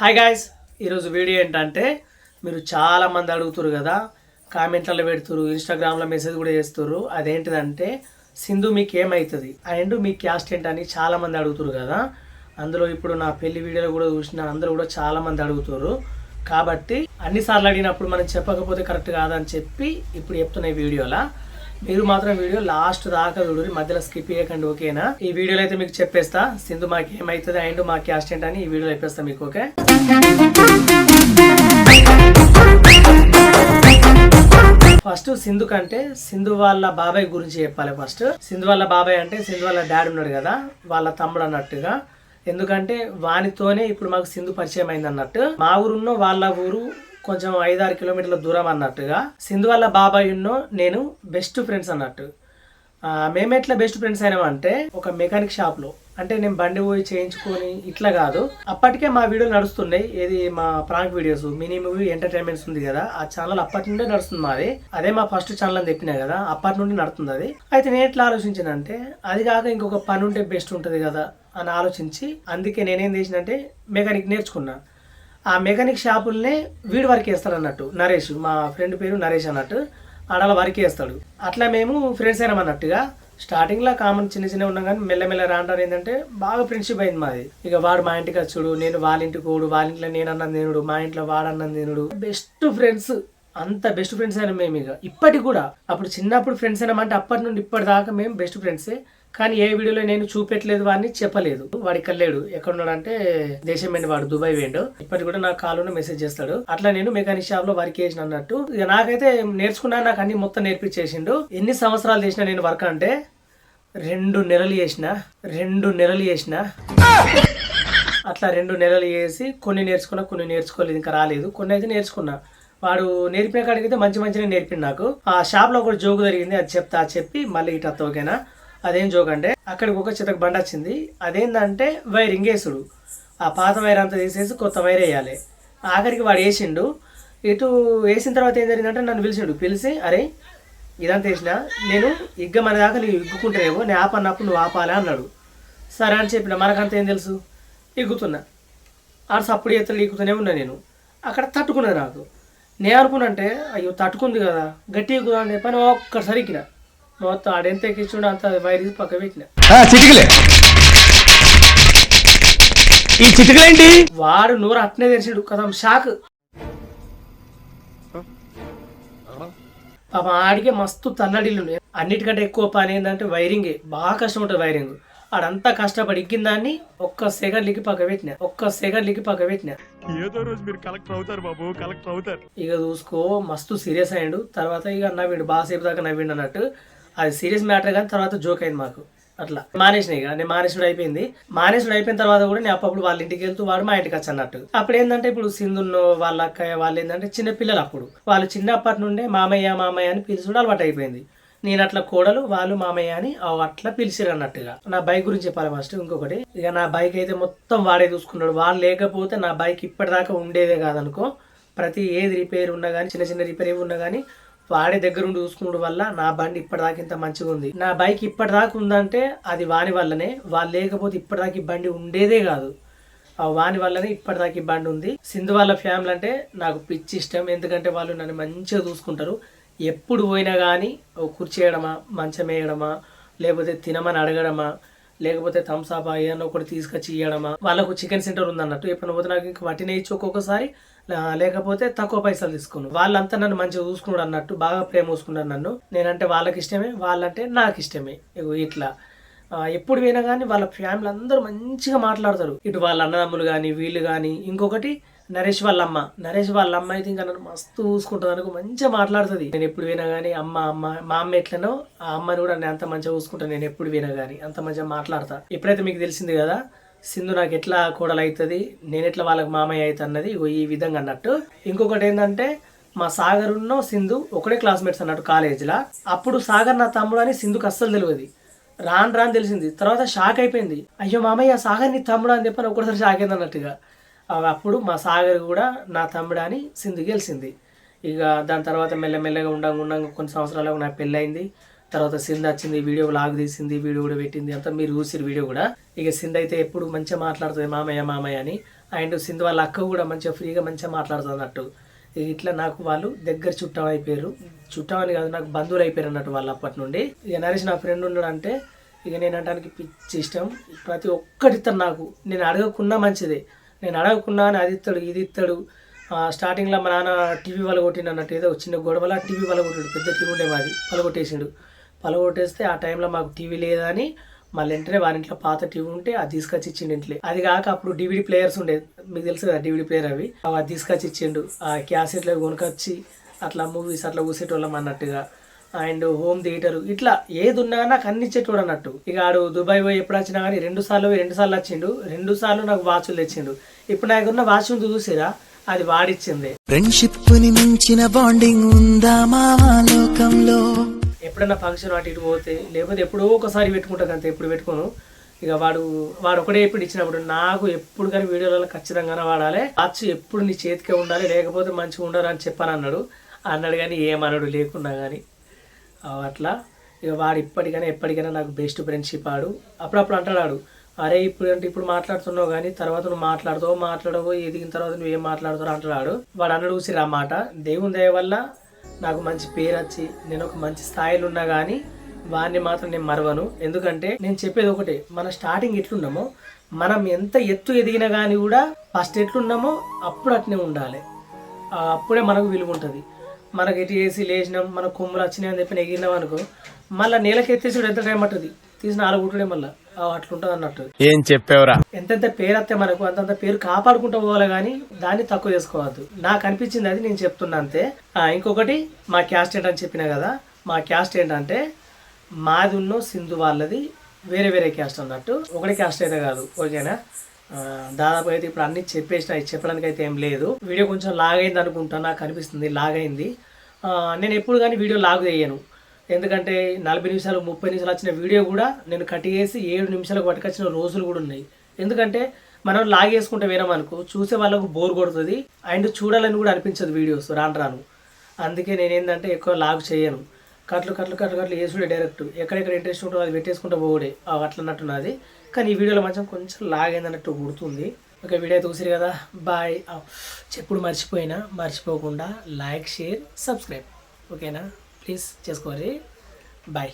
Hi guys ఈరోజు video ఏంటంటే మీరు చాలామంది అడుగుతారు కదా కామెంట్లలో పెడుతురు ఇన్స్టాగ్రామ్లో మెసేజ్ కూడా చేస్తుర్రు. అదేంటిదంటే సింధు మీకు ఏమవుతుంది అండ్ మీ క్యాస్ట్ ఏంటని చాలామంది అడుగుతారు కదా. అందులో ఇప్పుడు నా పెళ్ళి వీడియోలో కూడా చూసిన అందరూ కూడా చాలా మంది అడుగుతారు కాబట్టి అన్నిసార్లు అడిగినప్పుడు మనం చెప్పకపోతే కరెక్ట్ కాదని చెప్పి ఇప్పుడు చెప్తున్న వీడియోలా. మీరు మాత్రం వీడియో లాస్ట్ దాకా చూడరు మధ్యలో స్కిప్ చేయకండి ఓకేనా? ఈ వీడియోలో అయితే మీకు చెప్పేస్తా సింధు మాకు ఏమవుతుంది అండ్ మా క్యాస్ట్ ఏంటని ఈ వీడియోలో చెప్పేస్తా మీకు ఓకే? ఫస్ట్ సింధు కంటే సింధు వాళ్ళ బాబాయ్ గురించి చెప్పాలి ఫస్ట్ సింధు వాళ్ళ బాబాయ్ అంటే సింధు వాళ్ళ డాడీ ఉన్నాడు కదా వాళ్ళ తమ్ముడు అన్నట్టుగా. ఎందుకంటే వానితోనే ఇప్పుడు మాకు సింధు పరిచయం అయింది అన్నట్టు మా ఊరున్నో వాళ్ళ ఊరు కొంచెం ఐదారు కిలోమీటర్ల దూరం అన్నట్టుగా. సింధు వాళ్ళ బాబాయ్ ఉన్నో నేను బెస్ట్ ఫ్రెండ్స్ అన్నట్టు. మేము ఎట్లా బెస్ట్ ఫ్రెండ్స్ అయినామంటే ఒక మెకానిక్ షాప్లో అంటే నేను బండి పోయి చేయించుకొని ఇట్లా కాదు. అప్పటికే మా వీడియోలు నడుస్తున్నాయి. ఏది మా prank videos mini movie entertainments ఉంది కదా ఆ ఛానల్ అప్పటి నుండే నడుస్తుంది మాది. అదే మా ఫస్ట్ ఛానల్ అని చెప్పినా కదా అప్పటి నుండి నడుస్తుంది అది. అయితే నేను ఎట్లా ఆలోచించానంటే అది కాక ఇంకొక పని ఉంటే బెస్ట్ ఉంటుంది కదా అని ఆలోచించి అందుకే నేనేం చేసినంటే మెకానిక్ నేర్చుకున్నాను ఆ మెకానిక్ షాపుల్నే వీడి వరకు వేస్తాడు అన్నట్టు నరేష్ మా ఫ్రెండ్ పేరు నరేష్ అన్నట్టు ఆడాల వరకు వేస్తాడు అట్లా మేము ఫ్రెండ్స్ అయినాం అన్నట్టుగా స్టార్టింగ్లో కామన్ చిన్న చిన్న ఉన్నాం కానీ మెల్లమెల్ల రాంటారు ఏంటంటే బాగా ఫ్రెండ్షిప్ అయింది మాది. ఇక వాడు మా ఇంటికి వచ్చుడు నేను వాళ్ళ ఇంటికి పోడు వాళ్ళ ఇంట్లో నేను అన్నం తినుడు మా ఇంట్లో వాడన్నం తినుడు. బెస్ట్ ఫ్రెండ్స్ అంత బెస్ట్ ఫ్రెండ్స్ అయినా మేము ఇక. ఇప్పటికి కూడా అప్పుడు చిన్నప్పుడు ఫ్రెండ్స్ అయినామంటే అప్పటి నుండి ఇప్పటిదాకా మేము బెస్ట్ ఫ్రెండ్సే. కానీ ఏ వీడియోలో నేను చూపెట్టలేదు వాడిని చెప్పలేదు. వాడు ఇక్కడ లేడు. అంటే దేశం వెండి వాడు దుబాయ్ వేయండు ఇప్పటికి కూడా నాకు కాల్లో మెసేజ్ చేస్తాడు. అట్లా నేను మెకానిక్ షాప్లో వర్క్ చేసిన అన్నట్టు. ఇక నాకైతే నేర్చుకున్నా నాకు అన్ని మొత్తం నేర్పించేసిండు. ఎన్ని సంవత్సరాలు చేసిన నేను వర్క్ అంటే రెండు నెలలు చేసిన రెండు నెలలు చేసిన. అట్లా రెండు నెలలు చేసి కొన్ని నేర్చుకున్నా కొన్ని నేర్చుకోలేదు ఇంకా రాలేదు. కొన్ని అయితే నేర్చుకున్నా. వాడు నేర్పిన కాడికి అయితే మంచి మంచిగా నేర్పింది నాకు. ఆ షాప్లో ఒక జోకు జరిగింది అది చెప్తా చెప్పి మళ్ళీ ఇటు తోకేనా. ఓకేనా అదేం జోక్ అంటే అక్కడికి ఒక చితక బండ వచ్చింది. అదేంటంటే వైర్ ఇంగేసుడు. ఆ పాత వైర్ అంతా తీసేసి కొత్త వైర్ వేయాలి. ఆఖరికి వాడు వేసిండు. ఇటు వేసిన తర్వాత ఏం జరిగిందంటే నన్ను పిలిచిండు. పిలిచి అరే ఇదంతా వేసిన నేను ఇగ్గ మన దాకా నువ్వు ఇగ్గుకుంటేనేమో నేను ఆపన్నప్పుడు నువ్వు ఆపాలి అన్నాడు. సరే అని చెప్పిన మనకంత ఏం తెలుసు? ఇగ్గుతున్నా. ఆడ సప్పుడు ఎత్తులు ఇగ్గుతూనే ఉన్నా నేను. అక్కడ తట్టుకున్నది నాకు. నేను అనుకున్నంటే అయ్యో తట్టుకుంది కదా. గట్టి ఇగ్గుదా అని చెప్పని ఒక్కసారి ఎక్కిన మొత్తం ఆడెంత ఎక్కించుండే అంత వైర్ పక్క పెట్టిన. చిటికలే. ఈ చిటికలేంటి? వాడు నూరు అట్నే తెరిచాడు కదా షాక్. పాప ఆడికే మస్తు తల్లడిల్లు అన్నిటికంటే ఎక్కువ పని ఏంటంటే వైరింగే. బాగా కష్టం ఉంటుంది వైరింగ్. ఆడంతా కష్టపడి ఎక్కిన దాన్ని ఒక్క సెకండ్ లికి పక్క పెట్టిన. ఒక్క సెకండ్ లికి పక్క పెట్టిన. ఏదో రోజు మీరు కలెక్టర్ అవుతారు బాబు కలెక్టర్ అవుతారు. ఇక చూసుకో మస్తు సీరియస్ అయ్యిండు. తర్వాత ఇక నవ్విండు బాగా సేపు దాకా నవ్విండు అన్నట్టు. అది సీరియస్ మ్యాటర్ కానీ తర్వాత జోక్ అయింది మాకు. అట్లా. మానేసిన ఇక. నేను మానేసుడు అయిపోయింది. మానేసుడు అయిపోయిన తర్వాత కూడా నేను అప్పుడు వాళ్ళ ఇంటికి వెళ్తూ వాడు మా ఇంటికి వచ్చి అన్నట్టు. అప్పుడు ఏంటంటే ఇప్పుడు సింధున్నో వాళ్ళ అక్కయ్య వాళ్ళు ఏంటంటే చిన్న పిల్లలు అప్పుడు. వాళ్ళు చిన్నప్పటి నుండే మామయ్య మామయ్య అని పిలుచుడు అలవాటు అయిపోయింది. నేను అట్లా కోడలు వాళ్ళు మామయ్య అని అట్లా పిలిచిరు అన్నట్టుగా నా బైక్ గురించి చెప్పాలి ఫస్ట్ ఇంకొకటి. ఇక నా బైక్ అయితే మొత్తం వాడే చూసుకున్నాడు. వాళ్ళు లేకపోతే నా బైక్ ఇప్పటిదాకా ఉండేదే కాదనుకో. ప్రతి ఏది రిపేర్ ఉన్నా కానీ చిన్న చిన్న రిపేర్ ఏవి ఉన్నా కానీ వాడే దగ్గర ఉండి చూసుకోవడం వల్ల నా బండి ఇప్పటిదాకా ఇంత మంచిగా ఉంది. నా బైక్ ఇప్పటిదాకా ఉందంటే అది వాని వల్లనే. వాళ్ళు లేకపోతే ఇప్పటిదాకా ఈ బండి ఉండేదే కాదు. ఆ వాని వల్లనే ఇప్పటిదాకా ఈ బండి ఉంది. సింధు వాళ్ళ ఫ్యామిలీ అంటే నాకు పిచ్చి ఇష్టం. ఎందుకంటే వాళ్ళు నన్ను మంచిగా చూసుకుంటారు. ఎప్పుడు పోయినా కానీ ఓ కుర్చీ వేయడమా మంచం వేయడమా లేకపోతే తినమని అడగడమా లేకపోతే థమ్స్అప్ ఏదైనా ఒకటి తీసుకొచ్చి ఇవ్వడమా వాళ్ళకు చికెన్ సెంటర్ ఉంది అన్నట్టు ఎప్పుడు పోతే నాకు ఇంకా వట్టినే ఇచ్చి ఒక్కొక్కసారి. లేకపోతే తక్కువ పైసలు తీసుకుని. వాళ్ళంతా నన్ను మంచిగా చూసుకున్నాడు అన్నట్టు బాగా ప్రేమ చూసుకున్నారు నన్ను. నేనంటే వాళ్ళకి ఇష్టమే వాళ్ళంటే నాకు ఇష్టమే. ఇగో ఇట్లా. ఎప్పుడు పోయినా కానీ వాళ్ళ ఫ్యామిలీ అందరూ మంచిగా మాట్లాడతారు. ఇటు వాళ్ళ అన్నదమ్ములు కానీ వీళ్ళు కానీ ఇంకొకటి నరేష్ వాళ్ళ అమ్మ నరేష్ వాళ్ళ అమ్మ అయితే ఇంకా నన్ను మస్తు చూసుకుంటుంది. అనుకో మంచిగా మాట్లాడుతుంది. నేను ఎప్పుడు వినా కానీ అమ్మ అమ్మ మా అమ్మ ఎట్లనో ఆ అమ్మని కూడా నేను అంత మంచిగా చూసుకుంటాను నేను ఎప్పుడు వినా కానీ అంత మంచిగా మాట్లాడతా. ఎప్పుడైతే మీకు తెలిసింది కదా సింధు నాకు ఎట్లా కోడలు అవుతుంది నేను ఎట్లా వాళ్ళకి మామయ్య అవుతుంది అన్నది ఈ విధంగా అన్నట్టు. ఇంకొకటి ఏంటంటే మా సాగర్ ఉన్న సింధు ఒకటే క్లాస్మేట్స్ అన్నట్టు కాలేజీలో. అప్పుడు సాగర్ నా తమ్ముడు అని సింధుకు అస్సలు తెలియదు. రాను రాను తెలిసింది. తర్వాత షాక్ అయిపోయింది. అయ్యో మామయ్య సాగర్ నీ తమ్ముడు అని చెప్పని ఒకటిసారి షాక్ అయింది అన్నట్టుగా. అప్పుడు మా సాగర్ కూడా నా తమ్ముడు అని సింధు గెలిచింది. ఇక దాని తర్వాత మెల్లమెల్లగా ఉండంగా ఉండంగా కొన్ని సంవత్సరాలకు నాకు పెళ్ళయింది. తర్వాత సింధ్ వచ్చింది వీడియో లాగ్ తీసింది వీడియో కూడా పెట్టింది. అంతా మీరు చూసిరు వీడియో కూడా. ఇక సింధు అయితే ఎప్పుడు మంచిగా మాట్లాడుతుంది మామయ్య మామయ్య అని. అండ్ సింధు వాళ్ళ అక్క కూడా మంచిగా ఫ్రీగా మంచిగా మాట్లాడుతుంది అన్నట్టు. ఇక ఇట్లా నాకు వాళ్ళు దగ్గర చుట్టం అయిపోయారు. చుట్టం అని కాదు నాకు బంధువులు అయిపోయారు అన్నట్టు వాళ్ళు అప్పటి నుండి. ఇక నరేష్ నా ఫ్రెండ్ ఉన్నాడంటే ఇక నేను అంటానికి పిచ్చి ఇష్టం. ప్రతి ఒక్కటి నాకు నేను అడగకున్నా మంచిదే. నేను అడగకున్నా అది ఇస్తాడు ఇది ఇస్తాడు స్టార్టింగ్లో మా నాన్న టీవీ వల్ల అన్నట్టు ఏదో చిన్న గొడవల టీవీ వల్ల పెద్ద టీవీ ఉండే మాది పలగొట్టేసిండు. పలగొట్టేస్తే ఆ టైంలో మాకు టీవీ లేదని మళ్ళీ వెంటనే వారి ఇంట్లో పాత టీవీ ఉంటే అది తీసుకొచ్చి ఇచ్చిండు ఇంట్లో. అది కాక అప్పుడు డివిడి ప్లేయర్స్ ఉండేది మీకు తెలుసు కదా డివిడి ప్లేయర్ అవి. అవి అది తీసుకొచ్చి ఇచ్చిండు. ఆ క్యాసెట్లు కొనుకొచ్చి అట్లా మూవీస్ అట్లా కూసేటోళ్ళం అన్నట్టుగా. And home theatre. ఇట్లా ఏది ఉన్నా నాకు అన్ని ఇచ్చేటోడు అన్నట్టు ఇక ఆడు దుబాయ్ పోయి ఎప్పుడు వచ్చినా కానీ రెండు సార్లు పోయి రెండు సార్లు వచ్చిండు. రెండు సార్లు నాకు వాచ్లు తెచ్చిండు. ఇప్పుడు నాకు ఉన్న వాచ్ ఉంది చూసిరా? అది వాడిచ్చింది. ఫ్రెండ్షిప్ని మించిన బాండింగ్ ఉందా మావా లోకంలో? ఎప్పుడైనా ఫంక్షన్ అటు ఇటు పోతే లేకపోతే ఎప్పుడో ఒకసారి పెట్టుకుంటాను అంతే ఎప్పుడు పెట్టుకోను. ఇక వాడు వాడు ఒకటే ఎప్పుడు ఇచ్చినప్పుడు నాకు ఎప్పుడు కానీ వీడియోలలో ఖచ్చితంగానే వాడాలి. వాచ్ ఎప్పుడు నీ చేతికే ఉండాలి లేకపోతే మంచిగా ఉండరు అని చెప్పాను అన్నాడు అన్నాడు కానీ ఏమన్నాడు లేకున్నా కానీ. అట్లా. ఇక వాడు ఇప్పటికైనా ఎప్పటికైనా నాకు బెస్ట్ ఫ్రెండ్షిప్ ఆడు అప్పుడప్పుడు అంటాడు అరే ఇప్పుడు అంటే ఇప్పుడు మాట్లాడుతున్నావు కానీ తర్వాత నువ్వు మాట్లాడుతావు మాట్లాడవు ఎదిగిన తర్వాత నువ్వు ఏం మాట్లాడుతావు అంటాడు వాడు అన్న చూసి ఆ మాట. దేవుని దయ వల్ల నాకు మంచి పేరు వచ్చి నేను ఒక మంచి స్థాయిలో ఉన్నా కానీ వాడిని మాత్రం నేను మరవను. ఎందుకంటే నేను చెప్పేది ఒకటే మన స్టార్టింగ్ ఎట్లున్నామో మనం ఎంత ఎత్తు ఎదిగినా కానీ కూడా ఫస్ట్ ఎట్లున్నామో అప్పుడు అట్నే ఉండాలి. అప్పుడే మనకు విలువ ఉంటుంది. మనకి ఎటు వేసి లేచినాం మన కొమ్ములు వచ్చినాయి అని చెప్పి ఎగిరినాం అనుకో మళ్ళీ నేలకి ఎత్తేసి ఎంత టైం పట్టుది? తీసి నాలుగు గుట్టుడే మళ్ళీ. అట్లుంటుంది అన్నట్టు. ఏం చెప్పావురా? ఎంతెంత పేరు వస్తే మనకు అంతంత పేరు కాపాడుకుంటూ పోవాలి కానీ దాన్ని తక్కువ చేసుకోవద్దు. నాకు అనిపించింది అది నేను చెప్తున్నా అంతే. ఇంకొకటి మా క్యాస్ట్ ఏంటని చెప్పిన కదా మా క్యాస్ట్ ఏంటంటే మాది ఉన్న సింధు వాళ్ళది వేరే వేరే క్యాస్ట్ అన్నట్టు. ఒకటి క్యాస్ట్ అయితే కాదు ఓకేనా? దాదాపు అయితే ఇప్పుడు అన్ని చెప్పేసిన చెప్పడానికి అయితే ఏం లేదు. వీడియో కొంచెం లాగ్ అయింది అనుకుంటా నాకు అనిపిస్తుంది లాగ్ అయింది నేను ఎప్పుడు కానీ వీడియో లాగ్ చేయను. ఎందుకంటే నలభై నిమిషాలు ముప్పై నిమిషాలు వచ్చిన వీడియో కూడా నేను కట్ చేసి ఏడు నిమిషాలకు పట్టుకొచ్చిన రోజులు కూడా ఉన్నాయి. ఎందుకంటే మనం లాగ్ వేసుకుంటే వినమనుకో చూసే వాళ్ళకు బోర్ కొడుతుంది. అండ్ చూడాలని కూడా అనిపించదు వీడియోస్ రాను రాను. అందుకే నేను ఏంటంటే ఎక్కువ లాగ్ చేయను. కట్లు కట్లు కట్లు కట్లు వేసుడే డైరెక్ట్. ఎక్కడెక్కడ ఇంట్రెస్ట్ ఉంటుందో అది పెట్టేసుకుంటూ పోడే అట్లా అన్నట్టున్నది కానీ ఈ వీడియోలో మాత్రం కొంచెం లాగ్ అయిందన్నట్టు గుర్తుంది. ఒక వీడియో చూసిరు కదా? బాయ్ చెప్పుడు మర్చిపోయినా మర్చిపోకుండా లైక్ షేర్ సబ్స్క్రైబ్ ఓకేనా ప్లీజ్ చేసుకోవాలి బాయ్